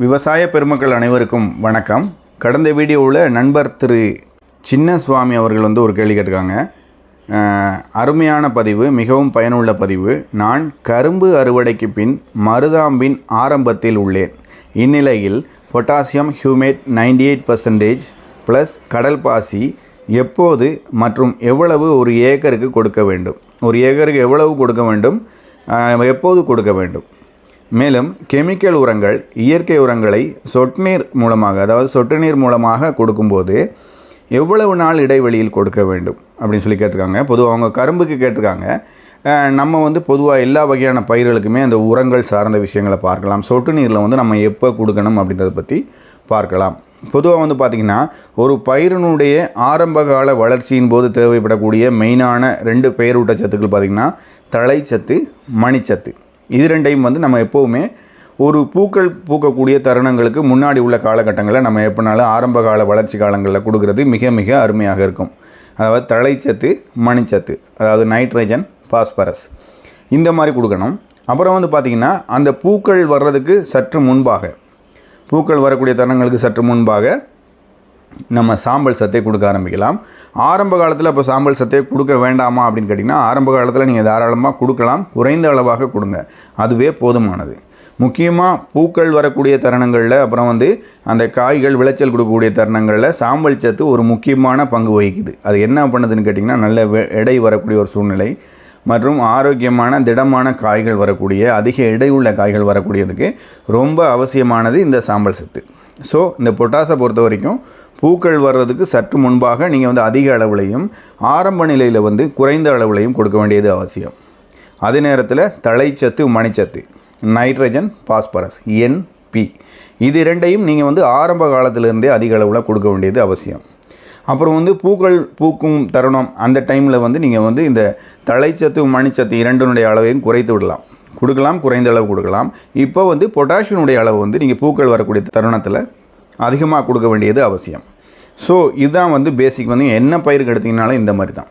விவசாய பெருமக்கள் அனைவருக்கும் வணக்கம். கடந்த வீடியோவில் நண்பர் திரு சின்னசுவாமி அவர்கள் வந்து ஒரு கேள்வி கேட்டிருக்காங்க. அருமையான பதிவு மிகவும் பயனுள்ள பதிவு. நான் கரும்பு அறுவடைக்கு பின் மருதாம்பின் ஆரம்பத்தில் உள்ளேன். இந்நிலையில் potassium humate 98% eight percentage plus கடல் பாசி எப்போது மற்றும் எவ்வளவு ஒரு ஏக்கருக்கு கொடுக்க வேண்டும்? ஒரு ஏக்கருக்கு எவ்வளவு கொடுக்க வேண்டும்? எப்போது கொடுக்க வேண்டும்? மேலும் கெமிக்கல் உரங்கள் இயற்கை உரங்களை சொட்டு நீர் மூலமாக அதாவது சொட்டு நீர் மூலமாக கொடுக்கும்போது எவ்வளவு நாள் இடைவெளியில் கொடுக்க வேண்டும் அப்படின்னு சொல்லி கேட்டிருக்காங்க. பொதுவாக அவங்க கரும்புக்கு கேட்டிருக்காங்க. நம்ம வந்து பொதுவாக எல்லா வகையான பயிர்களுக்குமே அந்த உரங்கள் சார்ந்த விஷயங்களை பார்க்கலாம். சொட்டு நீரில் வந்து நம்ம எப்போ கொடுக்கணும் அப்படின்றத பற்றி பார்க்கலாம். பொதுவாக வந்து பார்த்திங்கன்னா ஒரு பயிரினுடைய ஆரம்பகால வளர்ச்சியின் போது தேவைப்படக்கூடிய மெயினான ரெண்டு பெயரூட்ட சத்துக்கள் பார்த்திங்கன்னா தழைச்சத்து மணிச்சத்து. இது ரெண்டையும் வந்து நம்ம எப்போவுமே ஒரு பூக்கள் பூக்கக்கூடிய தருணங்களுக்கு முன்னாடி உள்ள காலகட்டங்களில் நம்ம எப்படினாலும் ஆரம்ப கால வளர்ச்சி காலங்களில் கொடுக்கறது மிக மிக அருமையாக இருக்கும். அதாவது தழைச்சத்து மணிச்சத்து அதாவது நைட்ரஜன் பாஸ்பரஸ். இந்த மாதிரி கொடுக்கணும். அப்புறம் வந்து பார்த்திங்கன்னா அந்த பூக்கள் வர்றதுக்கு சற்று முன்பாக பூக்கள் வரக்கூடிய தருணங்களுக்கு சற்று முன்பாக நம்ம சாம்பல் சத்தை கொடுக்க ஆரம்பிக்கலாம். ஆரம்ப காலத்தில் இப்போ சாம்பல் சத்தை கொடுக்க வேண்டாமா அப்படின்னு கேட்டிங்கன்னா ஆரம்ப காலத்தில் நீங்கள் தாராளமாக கொடுக்கலாம். குறைந்த அளவாக கொடுங்க. அதுவே போதுமானது. முக்கியமாக பூக்கள் வரக்கூடிய தருணங்களில் அப்புறம் வந்து அந்த காய்கள் விளைச்சல் கொடுக்கக்கூடிய தருணங்களில் சாம்பல் சத்து ஒரு முக்கியமான பங்கு வகிக்குது. அது என்ன பண்ணுதுன்னு கேட்டிங்கன்னா நல்ல வெ- எடை வரக்கூடிய ஒரு சூழ்நிலை. மற்றும் ஆரோக்கியமான திடமான காய்கள் வரக்கூடிய அதிக எடை உள்ள காய்கள் வரக்கூடியதுக்கு ரொம்ப அவசியமானது இந்த சாம்பல் சத்து. ஸோ இந்த பொட்டாசை பொறுத்த வரைக்கும் பூக்கள் வர்றதுக்கு சற்று முன்பாக நீங்கள் வந்து அதிக அளவுலையும் ஆரம்ப நிலையில் வந்து குறைந்த அளவுலையும் கொடுக்க வேண்டியது அவசியம். அதே நேரத்தில் தழைச்சத்து மணிச்சத்து நைட்ரஜன் பாஸ்பரஸ் என்பி இது இரண்டையும் நீங்கள் வந்து ஆரம்ப காலத்திலிருந்தே அதிக அளவில் கொடுக்க வேண்டியது அவசியம். அப்புறம் வந்து பூக்கள் பூக்கும் தருணம் அந்த டைமில் வந்து நீங்கள் வந்து இந்த தழைச்சத்து மணிச்சத்து இரண்டினுடைய அளவையும் குறைத்து விடலாம். கொடுக்கலாம் குறைந்த அளவு கொடுக்கலாம். இப்போ வந்து பொட்டாசியனுடைய அளவு வந்து நீங்கள் பூக்கள் வரக்கூடிய தருணத்தில் அதிகமாக கொடுக்க வேண்டியது அவசியம். ஸோ இதுதான் வந்து பேசிக் வந்து என்ன பயிருக்கு எடுத்திங்கனாலும் இந்த மாதிரி தான்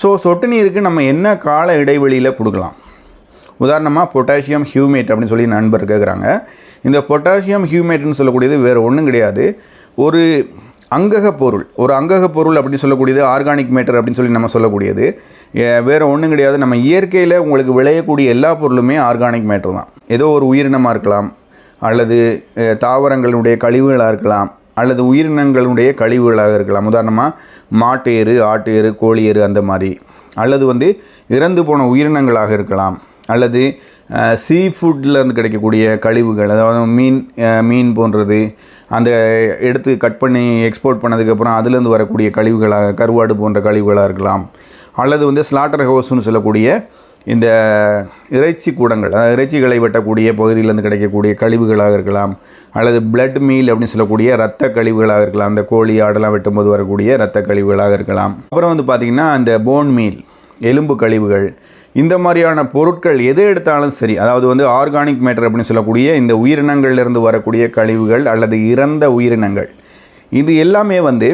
ஸோ சொட்டு நீருக்கு நம்ம என்ன கால இடைவெளியில் கொடுக்கலாம்? உதாரணமாக பொட்டாசியம் ஹியூமேட் அப்படின்னு சொல்லி நண்பர் கேட்குறாங்க இந்த பொட்டாசியம் ஹியூமேட்னு சொல்லக்கூடியது வேறு ஒன்றும் கிடையாது. ஒரு அங்கக பொருள் ஒரு அங்கக பொருள் அப்படின்னு சொல்லக்கூடியது ஆர்கானிக் மேட்டர் அப்படின்னு சொல்லி நம்ம சொல்லக்கூடியது. வேறு ஒன்றும் கிடையாது. நம்ம இயற்கையில் உங்களுக்கு விளையக்கூடிய எல்லா பொருளுமே ஆர்கானிக் மேட்டர் தான். ஏதோ ஒரு உயிரினமாக இருக்கலாம் அல்லது தாவரங்களுடைய கழிவுகளாக இருக்கலாம் அல்லது உயிரினங்களுடைய கழிவுகளாக இருக்கலாம். உதாரணமாக மாட்டு எரு ஆட்டு எரு கோழி எரு அந்த மாதிரி. அல்லது வந்து இறந்து போன உயிரினங்களாக இருக்கலாம். அல்லது சீ இருந்து கிடைக்கக்கூடிய கழிவுகள் அதாவது மீன் மீன் போன்றது அந்த எடுத்து கட் பண்ணி எக்ஸ்போர்ட் பண்ணதுக்கப்புறம் அதுலேருந்து வரக்கூடிய கழிவுகளாக கருவாடு போன்ற கழிவுகளாக இருக்கலாம். அல்லது வந்து ஸ்லாட்டர் ஹவுஸ்னு சொல்லக்கூடிய இந்த இறைச்சி கூடங்கள் அதாவது இறைச்சிகளை வெட்டக்கூடிய பகுதியிலேருந்து கிடைக்கக்கூடிய கழிவுகளாக இருக்கலாம். அல்லது பிளட் மீல் அப்படின்னு சொல்லக்கூடிய இரத்த கழிவுகளாக இருக்கலாம். அந்த கோழி ஆடெல்லாம் வெட்டும்போது வரக்கூடிய ரத்த கழிவுகளாக இருக்கலாம். அப்புறம் வந்து பார்த்திங்கன்னா அந்த போன் மீல் எலும்பு கழிவுகள் இந்த மாதிரியான பொருட்கள் எது எடுத்தாலும் சரி அதாவது வந்து ஆர்கானிக் மேட்டர் அப்படின்னு சொல்லக்கூடிய இந்த உயிரினங்கள்லேருந்து வரக்கூடிய கழிவுகள் அல்லது இறந்த உயிரினங்கள் இது எல்லாமே வந்து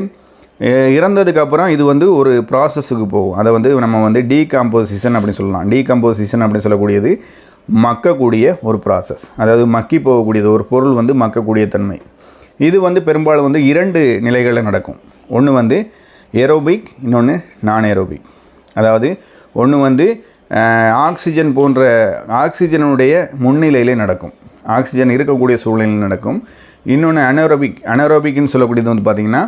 இறந்ததுக்கப்புறம் இறந்ததுக்கு அப்புறம் இது வந்து ஒரு ப்ராசஸுக்கு போகும். அதை வந்து நம்ம வந்து டீகாம்போசிஷன் அப்படின்னு சொல்லலாம். டீகாம்போசிஷன் அப்படின்னு சொல்லக்கூடியது மக்கக்கூடிய ஒரு ப்ராசஸ் அதாவது மக்கி போகக்கூடியது ஒரு பொருள் வந்து மக்கக்கூடிய தன்மை. இது வந்து பெரும்பாலும் வந்து இரண்டு நிலைகளில் நடக்கும். ஒன்று வந்து ஏரோபிக் இன்னொன்று நான் ஏரோபிக் அதாவது ஒன்று வந்து ஆக்சிஜன் போன்ற ஆக்சிஜனுடைய முன்னிலையிலே நடக்கும். ஆக்சிஜன் இருக்கக்கூடிய சூழ்நிலையில் நடக்கும். இன்னொன்று அனரோபிக் அனரோபிக்னு சொல்லக்கூடியது வந்து பார்த்திங்கன்னா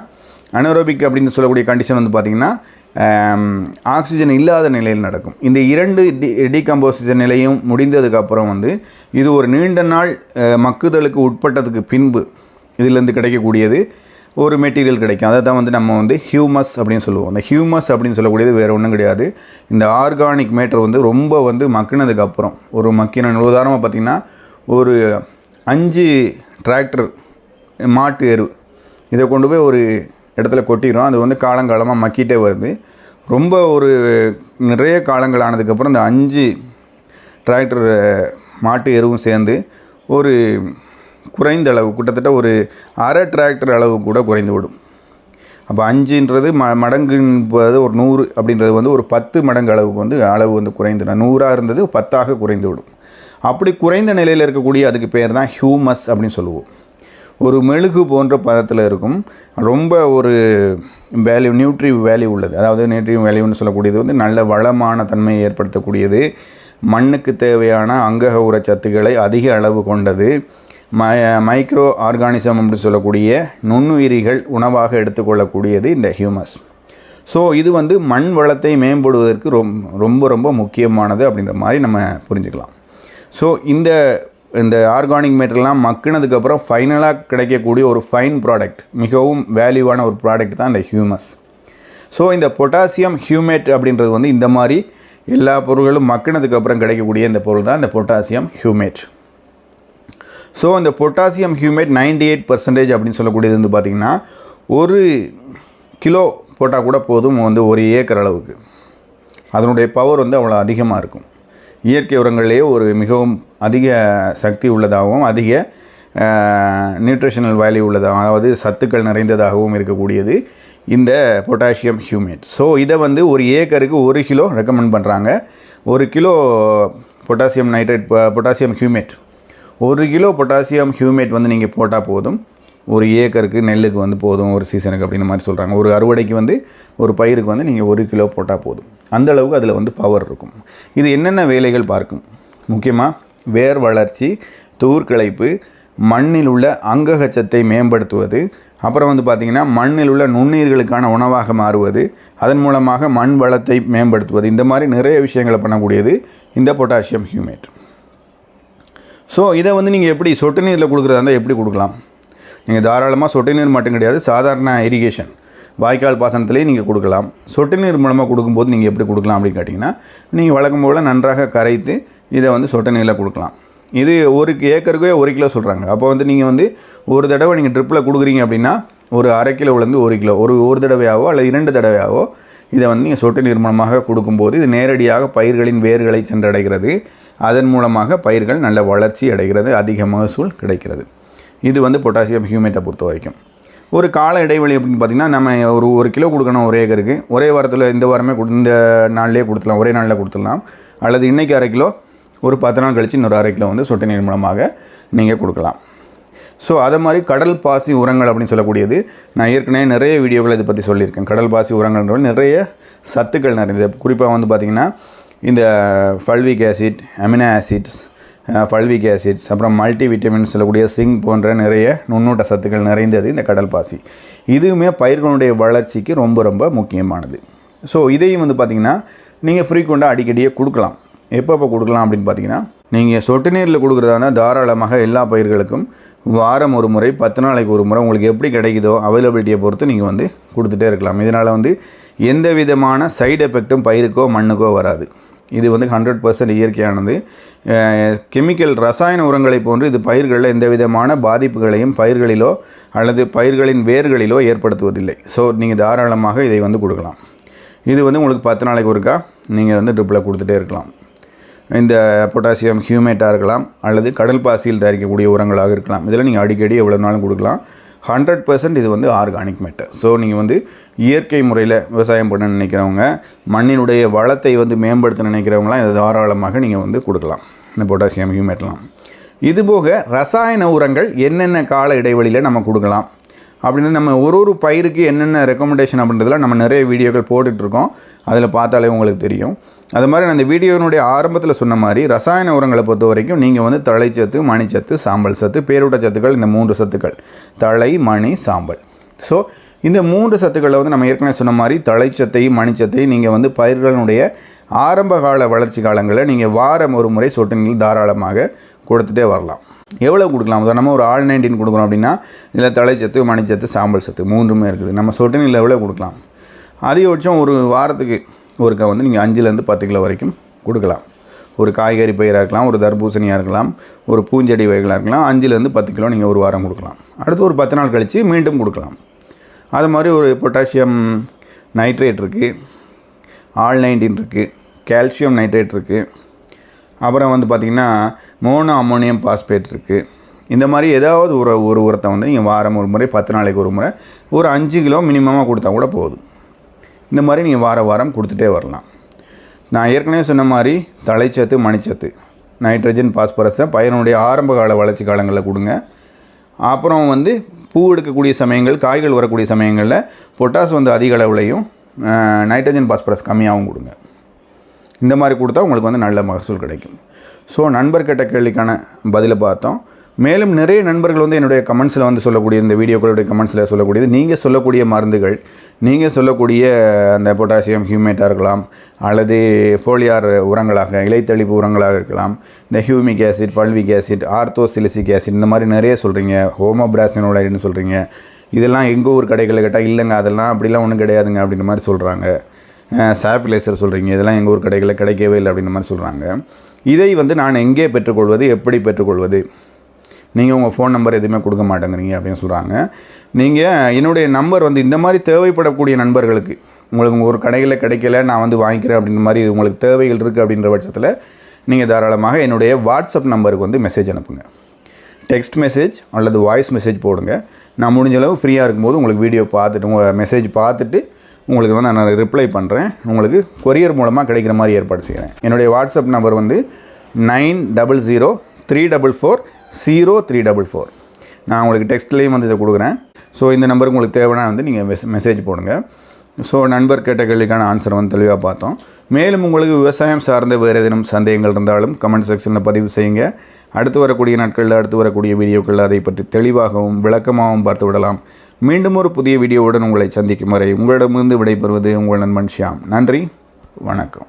அனரோபிக் அப்படின்னு சொல்லக்கூடிய கண்டிஷன் வந்து பார்த்திங்கன்னா ஆக்சிஜன் இல்லாத நிலையில் நடக்கும். இந்த இரண்டு டி டீகம்போசிஷன் நிலையும் முடிந்ததுக்கப்புறம் வந்து இது ஒரு நீண்ட நாள் மக்குதலுக்கு உட்பட்டதுக்கு பின்பு இதிலேருந்து கிடைக்கக்கூடியது. ஒரு மெட்டீரியல் கிடைக்கும். அதை தான் வந்து நம்ம வந்து ஹியூமஸ் அப்படின்னு சொல்லுவோம். அந்த ஹியூமஸ் அப்படின்னு சொல்லக்கூடியது வேறு ஒன்றும் கிடையாது. இந்த ஆர்கானிக் மேட்டர் வந்து ரொம்ப வந்து மக்கினதுக்கப்புறம் ஒரு மக்கின உதாரணமாக பார்த்திங்கன்னா ஒரு அஞ்சு டிராக்டர் மாட்டு எரு இதை கொண்டு போய் ஒரு இடத்துல கொட்டிடும் அது வந்து காலங்காலமாக மக்கிட்டே வருது. ரொம்ப ஒரு நிறைய காலங்கள் ஆனதுக்கப்புறம் இந்த அஞ்சு டிராக்டர் மாட்டு எருவும் சேர்ந்து ஒரு குறைந்த அளவு கிட்டத்தட்ட ஒரு அரை டிராக்டர் அளவு கூட குறைந்து விடும். அப்போ அஞ்சுன்றது ம மடங்குன்றது ஒரு நூறு அப்படின்றது வந்து ஒரு பத்து மடங்கு அளவுக்கு வந்து அளவு வந்து குறைந்துடும் நூறாக இருந்தது பத்தாக குறைந்து விடும். அப்படி குறைந்த நிலையில் இருக்கக்கூடிய அதுக்கு பேர் தான் ஹியூமஸ் அப்படின்னு சொல்லுவோம். ஒரு மெழுகு போன்ற பதத்தில் இருக்கும். ரொம்ப ஒரு வேல்யூ நியூட்ரி வேல்யூ உள்ளது. அதாவது நியூட்ரி வேல்யூன்னு சொல்லக்கூடியது வந்து நல்ல வளமான தன்மையை ஏற்படுத்தக்கூடியது. மண்ணுக்கு தேவையான அங்கக உரச்சத்துக்களை அதிக அளவு கொண்டது. ம மைக்ரோ ஆர்கானிசம் அப்படின்னு சொல்லக்கூடிய நுண்ணுயிரிகள் உணவாக எடுத்துக்கொள்ளக்கூடியது இந்த ஹியூமஸ் ஸோ இது வந்து மண் வளத்தை மேம்படுவதற்கு ரொம் ரொம்ப ரொம்ப முக்கியமானது அப்படின்ற மாதிரி நம்ம புரிஞ்சுக்கலாம். ஸோ இந்த இந்த ஆர்கானிக் மெட்டீரியல்லாம் மக்கினதுக்கப்புறம் ஃபைனலாக கிடைக்கக்கூடிய ஒரு ஃபைன் ப்ராடக்ட் மிகவும் வேல்யூவான ஒரு ப்ராடக்ட் தான் இந்த ஹியூமஸ் ஸோ இந்த பொட்டாசியம் ஹியூமேட் அப்படின்றது வந்து இந்த மாதிரி எல்லா பொருள்களும் மக்கினதுக்கப்புறம் கிடைக்கக்கூடிய இந்த பொருள் தான் இந்த பொட்டாசியம் ஹியூமேட் ஸோ இந்த potassium humate ninety eight percentage அப்படின்னு சொல்லக்கூடியது வந்து பார்த்திங்கன்னா ஒரு கிலோ போட்டால் கூட போதும் வந்து ஒரு ஏக்கர் அளவுக்கு. அதனுடைய பவர் வந்து அவ்வளோ அதிகமாக இருக்கும். இயற்கை உரங்கள்லேயே ஒரு மிகவும் அதிக சக்தி உள்ளதாகவும் அதிக நியூட்ரிஷனல் வேல்யூ உள்ளதாகவும் அதாவது சத்துக்கள் நிறைந்ததாகவும் இருக்கக்கூடியது இந்த பொட்டாசியம் ஹியூமேட் ஸோ இதை வந்து ஒரு ஏக்கருக்கு ஒரு கிலோ ரெக்கமெண்ட் பண்ணுறாங்க ஒரு kilo potassium nitrate potassium humate ஒரு கிலோ பொட்டாசியம் ஹியூமேட் வந்து நீங்கள் போட்டால் போதும். ஒரு ஏக்கருக்கு நெல்லுக்கு வந்து போதும் ஒரு சீசனுக்கு அப்படின்னு மாதிரி சொல்கிறாங்க ஒரு அறுவடைக்கு வந்து ஒரு பயிருக்கு வந்து நீங்கள் ஒரு கிலோ போட்டால் போதும். அந்த அளவுக்கு அதில் வந்து பவர் இருக்கும். இது என்னென்ன வேலைகள் பார்க்கும்? முக்கியமாக வேர் வளர்ச்சி தூர்கிளைப்பு மண்ணில் உள்ள அங்ககச்சத்தை மேம்படுத்துவது அப்புறம் வந்து பார்த்திங்கன்னா மண்ணில் உள்ள நுண்ணுயிர்களுக்கான உணவாக மாறுவது அதன் மூலமாக மண் வளத்தை மேம்படுத்துவது இந்த மாதிரி நிறைய விஷயங்களை பண்ணக்கூடியது இந்த பொட்டாசியம் ஹியூமேட். ஸோ இதை வந்து நீங்கள் எப்படி சொட்டு நீரில் கொடுக்குறதா இருந்தால் எப்படி கொடுக்கலாம்? நீங்கள் தாராளமாக சொட்டு நீர் மட்டும் கிடையாது சாதாரண இரிகேஷன் வாய்க்கால் பாசனத்திலேயே நீங்கள் கொடுக்கலாம். சொட்டு நீர் மூலமாக கொடுக்கும்போது நீங்கள் எப்படி கொடுக்கலாம் அப்படின்னு கேட்டிங்கன்னா நீங்கள் வழக்கம் போல் நன்றாக கரைத்து இதை வந்து சொட்டு நீரில் கொடுக்கலாம். இது ஒரு ஏக்கருக்கே ஒரு கிலோ சொல்கிறாங்க அப்போ வந்து நீங்கள் வந்து ஒரு தடவை நீங்கள் ட்ரிப்பில் கொடுக்குறீங்க அப்படின்னா ஒரு அரை கிலோவிலேருந்து ஒரு கிலோ ஒரு ஒரு தடவையாவோ அல்லது இரண்டு தடவையாவோ இதை வந்து நீங்கள் சொட்டு நீர் கொடுக்கும்போது இது நேரடியாக பயிர்களின் வேர்களை சென்றடைகிறது. அதன் மூலமாக பயிர்கள் நல்ல வளர்ச்சி அடைகிறது அதிக மகசூல் கிடைக்கிறது. இது வந்து பொட்டாசியம் ஹியூமேட்டை பொறுத்த வரைக்கும். ஒரு கால இடைவெளி அப்படின்னு பார்த்திங்கன்னா நம்ம ஒரு ஒரு கிலோ கொடுக்கணும் ஒரு ஏக்கருக்கு. ஒரே வாரத்தில் இந்த வாரமே கொடு இந்த நாள்லேயே கொடுத்துடலாம் ஒரே நாளில் கொடுத்துடலாம். அல்லது இன்றைக்கி அரை கிலோ ஒரு பத்து நாள் கழித்து இன்னொரு அரை கிலோ வந்து சொட்டு நீர் மூலமாக நீங்கள் கொடுக்கலாம். ஸோ அதை மாதிரி கடல் பாசி உரங்கள் அப்படின்னு சொல்லக்கூடியது. நான் ஏற்கனவே நிறைய வீடியோக்கள் இதை பற்றி சொல்லியிருக்கேன். கடல் பாசி உரங்கள்ன்ற நிறைய சத்துக்கள் நிறைந்தது. குறிப்பாக வந்து பார்த்திங்கன்னா இந்த fulvic acid amino acids fulvic acids அப்புறம் மல்டி விட்டமின் சொல்லக்கூடிய சிங் போன்ற நிறைய நுண்ணூட்ட சத்துக்கள் நிறைந்தது இந்த கடல் பாசி. இதுவுமே பயிர்களுடைய வளர்ச்சிக்கு ரொம்ப ரொம்ப முக்கியமானது. ஸோ இதையும் வந்து பார்த்திங்கன்னா நீங்கள் ஃப்ரீக்வெண்ட்டாக அடிக்கடியே கொடுக்கலாம். எப்போ கொடுக்கலாம் அப்படின்னு பார்த்தீங்கன்னா நீங்கள் சொட்டு நீரில் கொடுக்குறதா தாராளமாக எல்லா பயிர்களுக்கும் வாரம் ஒரு முறை பத்து நாளைக்கு ஒரு முறை உங்களுக்கு எப்படி கிடைக்குதோ அவைலபிலிட்டியை பொறுத்து நீங்கள் வந்து கொடுத்துட்டே இருக்கலாம். இதனால் வந்து எந்த விதமான சைடு எஃபெக்ட்டும் பயிருக்கோ மண்ணுக்கோ வராது. இது வந்து ஹண்ட்ரட் பர்சன்ட் இயற்கையானது. கெமிக்கல் ரசாயன உரங்களை போன்று இது பயிர்களில் எந்த விதமான பாதிப்புகளையும் பயிர்களிலோ அல்லது பயிர்களின் வேர்களிலோ ஏற்படுத்துவதில்லை. ஸோ நீங்கள் தாராளமாக இதை வந்து கொடுக்கலாம். இது வந்து உங்களுக்கு பத்து நாளைக்கு ஒருக்கா நீங்கள் வந்து ட்ரிப்பில் கொடுத்துட்டே இருக்கலாம். இந்த பொட்டாசியம் ஹியூமேட்டாக இருக்கலாம் அல்லது கடல் பாசியில் தயாரிக்கக்கூடிய உரங்களாக இருக்கலாம். இதில் நீங்கள் அடிக்கடி எவ்வளோ நாளும் கொடுக்கலாம். ஹண்ட்ரட் பர்சன்ட் இது வந்து ஆர்கானிக் மேட்டர் ஸோ நீங்கள் வந்து இயற்கை முறையில் விவசாயம் பண்ண நினைக்கிறவங்க மண்ணினுடைய வளத்தை வந்து மேம்படுத்த நினைக்கிறவங்களாம் இதை தாராளமாக நீங்கள் வந்து கொடுக்கலாம். இந்த பொட்டாசியம் ஹியூமேட்லாம். இதுபோக ரசாயன உரங்கள் என்னென்ன கால இடைவெளியில் நம்ம கொடுக்கலாம்? அப்படின்னு நம்ம ஒரு ஒரு பயிருக்கு என்னென்ன ரெக்கமெண்டேஷன் அப்படின்றதுல நம்ம நிறைய வீடியோக்கள் போட்டுட்ருக்கோம். அதில் பார்த்தாலே உங்களுக்கு தெரியும். அது மாதிரி நான் இந்த வீடியோனுடைய ஆரம்பத்தில் சொன்ன மாதிரி ரசாயன உரங்களை பொறுத்த வரைக்கும் நீங்கள் வந்து தழைச்சத்து மணிச்சத்து சாம்பல் சத்து பேரூட்ட சத்துக்கள் இந்த மூன்று சத்துக்கள். தழை மணி சாம்பல். ஸோ இந்த மூன்று சத்துக்களை வந்து நம்ம ஏற்கனவே சொன்ன மாதிரி தழைச்சத்தையும் மணிச்சத்தையும் நீங்கள் வந்து பயிர்களுடைய ஆரம்ப கால வளர்ச்சி காலங்களில் நீங்கள் வாரம் ஒரு முறை சொட்டு நீர் தாராளமாக கொடுத்துட்டே வரலாம். எவ்வளோ கொடுக்கலாம்? உதாரணமாக ஒரு ஆள் நைன்டீன் கொடுக்குறோம் அப்படின்னா இல்லை தலைச்சத்து மணிச்சத்து சாம்பல் சத்து மூன்றுமே இருக்குது. நம்ம சொட்டு நீரில் எவ்வளோ கொடுக்கலாம்? அதிகபட்சம் ஒரு வாரத்துக்கு ஒருக்கா வந்து நீங்கள் அஞ்சுலேருந்து பத்து கிலோ வரைக்கும் கொடுக்கலாம். ஒரு காய்கறி பயிராக இருக்கலாம் ஒரு தர்பூசணியாக இருக்கலாம் ஒரு பூஞ்செடி வகைகளாக இருக்கலாம் அஞ்சுலேருந்து பத்து கிலோ நீங்கள் ஒரு வாரம் கொடுக்கலாம். அடுத்து ஒரு பத்து நாள் கழித்து மீண்டும் கொடுக்கலாம். அது மாதிரி ஒரு பொட்டாசியம் நைட்ரேட் இருக்குது ஆல் நைன்டீன் இருக்குது கால்சியம் நைட்ரேட் இருக்குது அப்புறம் வந்து பார்த்திங்கன்னா மோனோ அம்மோனியம் பாஸ்பேட் இருக்குது இந்த மாதிரி ஏதாவது ஒரு ஒரு உரத்தை வந்து நீங்கள் வாரம் ஒரு முறை பத்து நாளைக்கு ஒரு முறை ஒரு அஞ்சு கிலோ மினிமமாக கொடுத்தா கூட போதும். இந்த மாதிரி நீங்கள் வார வாரம் கொடுத்துட்டே வரலாம். நான் ஏற்கனவே சொன்ன மாதிரி தலைச்சத்து மணிச்சத்து நைட்ரஜன் பாஸ்பரஸை பயனுடைய ஆரம்ப கால வளர்ச்சி காலங்களில் கொடுங்க. அப்புறம் வந்து பூ எடுக்கக்கூடிய சமயங்கள் காய்கள் வரக்கூடிய சமயங்களில் பொட்டாஸ் வந்து அதிக அளவுலையும் நைட்ரஜன் பாஸ்பரஸ் கம்மியாகவும் கொடுங்க. இந்த மாதிரி கொடுத்தா உங்களுக்கு வந்து நல்ல மகசூல் கிடைக்கும். ஸோ நண்பர் கேட்ட கேள்விக்கான பதிலை பார்த்தோம். மேலும் நிறைய நண்பர்கள் வந்து என்னுடைய கமெண்ட்ஸில் வந்து சொல்லக்கூடிய இந்த வீடியோக்களுடைய கமெண்ட்ஸில் சொல்லக்கூடியது நீங்கள் சொல்லக்கூடிய மருந்துகள் நீங்கள் சொல்லக்கூடிய அந்த பொட்டாசியம் ஹியூமேட்டாக இருக்கலாம் அல்லது ஃபோலியார் உரங்களாக இலைத்தளிப்பு உரங்களாக இருக்கலாம் இந்த humic acid fulvic acid orthosilicic acid இந்த மாதிரி நிறைய சொல்கிறீங்க ஹோமோபிராசினோடைட்னு சொல்கிறீங்க இதெல்லாம் எங்கள் ஊர் கடைகளில் கேட்டால் இல்லைங்க அதெல்லாம் அப்படிலாம் ஒன்றும் கிடையாதுங்க அப்படின்ற மாதிரி சொல்கிறாங்க சாஃபிலைசர் சொல்கிறீங்க இதெல்லாம் எங்கள் ஊர் கடைகளில் கிடைக்கவே இல்லை அப்படின்ற மாதிரி சொல்கிறாங்க இதை வந்து நான் எங்கே பெற்றுக்கொள்வது? எப்படி பெற்றுக்கொள்வது? நீங்கள் உங்கள் ஃபோன் நம்பர் எதுவுமே கொடுக்க மாட்டேங்கிறீங்க அப்படின்னு சொல்கிறாங்க நீங்கள் என்னுடைய நம்பர் வந்து இந்த மாதிரி தேவைப்படக்கூடிய நண்பர்களுக்கு உங்களுக்கு உங்கள் ஒரு கடைகளில் கிடைக்கல நான் வந்து வாங்கிக்கிறேன் அப்படின்ற மாதிரி உங்களுக்கு தேவைகள் இருக்குது அப்படின்ற பட்சத்தில் நீங்கள் தாராளமாக என்னுடைய வாட்ஸ்அப் நம்பருக்கு வந்து மெசேஜ் அனுப்புங்க. டெக்ஸ்ட் மெசேஜ் அல்லது வாய்ஸ் மெசேஜ் போடுங்க. நான் முடிஞ்சளவு ஃப்ரீயாக இருக்கும்போது உங்களுக்கு வீடியோ பார்த்துட்டு உங்கள் மெசேஜ் பார்த்துட்டு உங்களுக்கு வந்து நான் ரிப்ளை பண்ணுறேன் உங்களுக்கு கொரியர் மூலமாக கிடைக்கிற மாதிரி ஏற்பாடு செய்கிறேன் என்னுடைய வாட்ஸ்அப் நம்பர் வந்து nine double zero three double four zero three double four நான் உங்களுக்கு டெக்ஸ்ட்லேயும் வந்து இதை கொடுக்குறேன். ஸோ இந்த நம்பருக்கு உங்களுக்கு தேவைன்னா வந்து நீங்கள் மெஸ் மெசேஜ் போடுங்க. ஸோ நண்பர் கேட்ட கேள்விக்கான ஆன்சர் வந்து தெளிவாக பார்த்தோம். மேலும் உங்களுக்கு விவசாயம் சார்ந்த வேறு ஏதேனும் சந்தேகங்கள் இருந்தாலும் கமெண்ட் செக்ஷனில் பதிவு செய்யுங்க. அடுத்து வரக்கூடிய நாட்களில் அடுத்து வரக்கூடிய வீடியோக்களில் அதை பற்றி தெளிவாகவும் விளக்கமாகவும் பார்த்து விடலாம். மீண்டும் ஒரு புதிய வீடியோவுடன் உங்களை சந்திக்கும் வரை உங்களிடமிருந்து விடைபெறுவது உங்கள் நண்பன் ஷியாம். நன்றி வணக்கம்.